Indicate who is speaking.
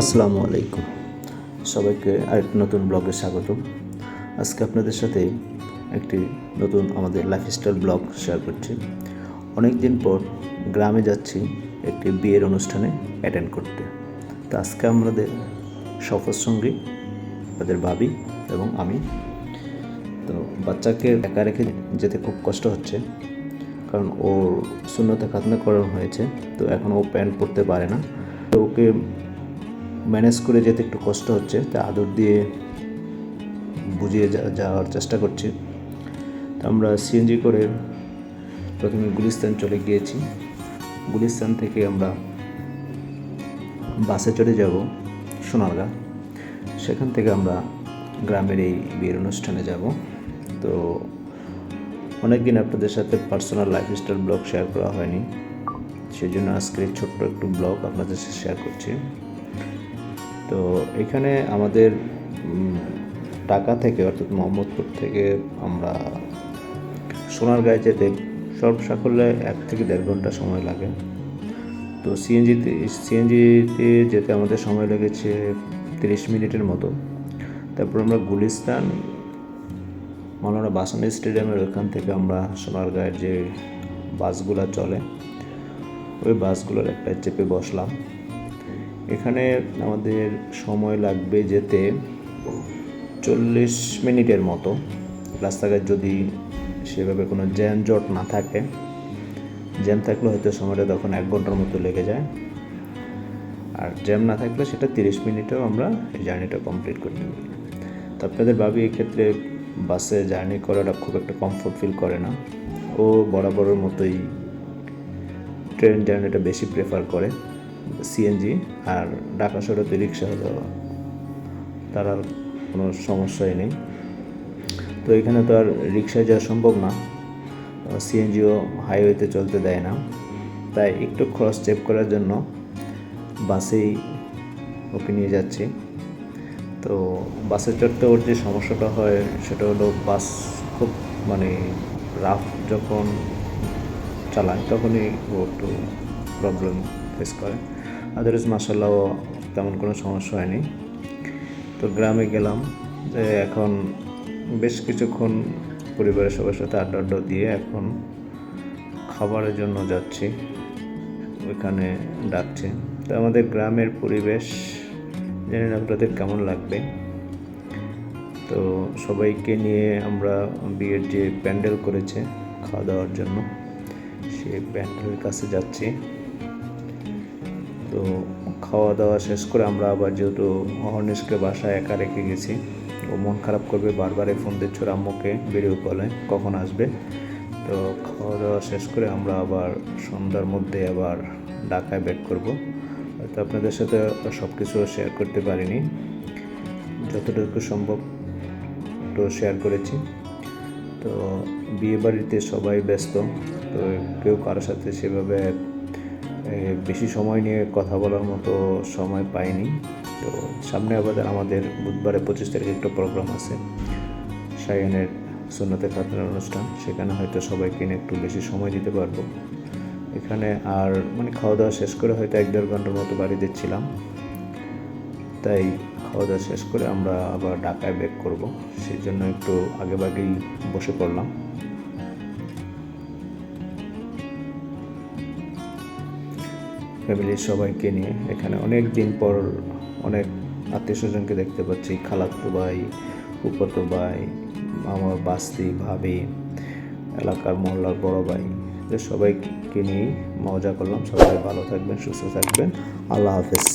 Speaker 1: আসসালামু আলাইকুম। সবাইকে আরেকটি নতুন ব্লগে স্বাগত আজকে আপনাদের সাথে একটি নতুন আমাদের লাইফস্টাইল ব্লগ শেয়ার করছি। অনেক দিন পর গ্রামে যাচ্ছি একটি বিয়ের অনুষ্ঠানে অ্যাটেন্ড করতে। তো আজকে আমাদের সফর সঙ্গী, তাদের ভাবি এবং আমি। তো বাচ্চাকে একা রেখে যেতে খুব কষ্ট হচ্ছে, কারণ ওর শূন্যতা খাতনা করানো হয়েছে, তো এখন ও প্যান্ট পরতে পারে না। তো ওকে ম্যানেজ করে যেতে একটু কষ্ট হচ্ছে, তা আদর দিয়ে বুঝিয়ে যাওয়ার চেষ্টা করছি। তো আমরা সিএনজি করে প্রথমে গুলিস্তান চলে গিয়েছি। গুলিস্তান থেকে আমরা বাসে চড়ে যাব সোনারগাঁ। সেখান থেকে আমরা গ্রামের এই বিয়ের অনুষ্ঠানে যাব। তো অনেকদিন আপনাদের সাথে পার্সোনাল লাইফস্টাইল ব্লগ শেয়ার করা হয়নি। সেই জন্য আজকে ছোট্ট একটু ব্লগ আপনাদের সাথে শেয়ার করছি। তো এখানে আমাদের ঢাকা থেকে অর্থাৎ মোহাম্মদপুর থেকে আমরা সোনারগাঁয়ে যেতে সর্বসাকল্যে এক থেকে দেড় ঘণ্টা সময় লাগে। তো সিএনজিতে সিএনজিতে যেতে আমাদের সময় লেগেছে তিরিশ মিনিটের মতো। তারপর আমরা গুলিস্তান মাওলানা বাসানি স্টেডিয়ামের ওখান থেকে আমরা সোনারগাঁয়ের যে বাসগুলো চলে, ওই বাসগুলোর একটা চেপে বসলাম। এখানে আমাদের সময় লাগবে যেতে চল্লিশ মিনিটের মতো। রাস্তাঘাট যদি সেভাবে কোনো জ্যাম জট না থাকে, জ্যাম থাকলে হয়তো সময়টা তখন এক ঘণ্টার মতো লেগে যায়। আর জ্যাম না থাকলে সেটা তিরিশ মিনিটেও আমরা এই জার্নিটা কমপ্লিট করতে পারি তো আপনাদের ভাবি এক্ষেত্রে বাসে জার্নি করাটা খুব একটা কমফোর্ট ফিল করে না। ও বরাবরের মতোই ট্রেন জার্নিটা বেশি প্রেফার করে। সিএনজি আর ঢাকা শহরে রিক্সা হলো, তার আর কোনো সমস্যাই নেই। তো এখানে তো আর রিক্সায় যাওয়া সম্ভব না। সিএনজিও হাইওয়েতে চলতে দেয় না। তাই একটু খরচ চেক করার জন্য বাসেই ওকে নিয়ে যাচ্ছি। তো বাসে চড়তে ওর যে সমস্যাটা হয়, সেটা হলো বাস খুব মানে রাফ যখন চালায়, তখনই ও একটু প্রবলেম ফেস করে। আদারওয়াইজ মাসাল্লাহ তেমন কোনো সমস্যা হয়নি। তো গ্রামে গেলাম, যে এখন বেশ কিছুক্ষণ পরিবারের সবার সাথে আড্ডা আড্ডা দিয়ে এখন খাবারের জন্য যাচ্ছি, ওইখানে ডাকছে। তো আমাদের গ্রামের পরিবেশ, জানি না আপনাদের কেমন লাগবে। তো সবাইকে নিয়ে আমরা বিয়ের যে প্যান্ডেল করেছে, খাওয়া দাওয়ার জন্য, সেই প্যান্ডেলের কাছে যাচ্ছি। তো খাওয়া দাওয়া শেষ করে আমরা আবার যেহেতু অহর্নিশকে বাসায় একা রেখে গেছি, ও মন খারাপ করবে বারবার ফোন দিচ্ছ আম্মুকে ভিডিও কলে কখন আসবে? তো খাওয়া দাওয়া শেষ করে আমরা আবার সন্ধ্যার মধ্যে আবার ঢাকায় ব্যাক করব। হয়তো আপনাদের সাথে সব কিছু শেয়ার করতে পারিনি। যতটুকু সম্ভব একটু শেয়ার করেছি। তো বিয়ে বাড়িতে সবাই ব্যস্ত, তো কেউ কারোর সাথে সেভাবে বেশি সময় নিয়ে কথা বলার মতো সময় পাইনি। তো সামনে আবার আমাদের বুধবারে পঁচিশ তারিখে একটা প্রোগ্রাম আছে, সায়ানের সুন্নতে খাতনার অনুষ্ঠান। সেখানে হয়তো সবাইকে নিয়ে একটু বেশি সময় দিতে পারব। এখানে আর মানে খাওয়া দাওয়া শেষ করে হয়তো এক দেড় ঘণ্টার মতো বাড়ি দিচ্ছিলাম তাই খাওয়া দাওয়া শেষ করে আমরা আবার ঢাকায় ব্যাক করব। সেই জন্য একটু আগেভাগেই বসে পড়লাম। ফ্যামিলির সবাইকে নিয়ে এখানে অনেক দিন পর অনেক আত্মীয় স্বজনকে দেখতে পাচ্ছি। খালাতো ভাই উপতো ভাই আমার বাস্তি, ভাবি, এলাকার মহল্লার বড় ভাই। সবাইকে নিয়ে মজা করলাম। সবাই ভালো থাকবেন, সুস্থ থাকবেন। আল্লাহ হাফেজ।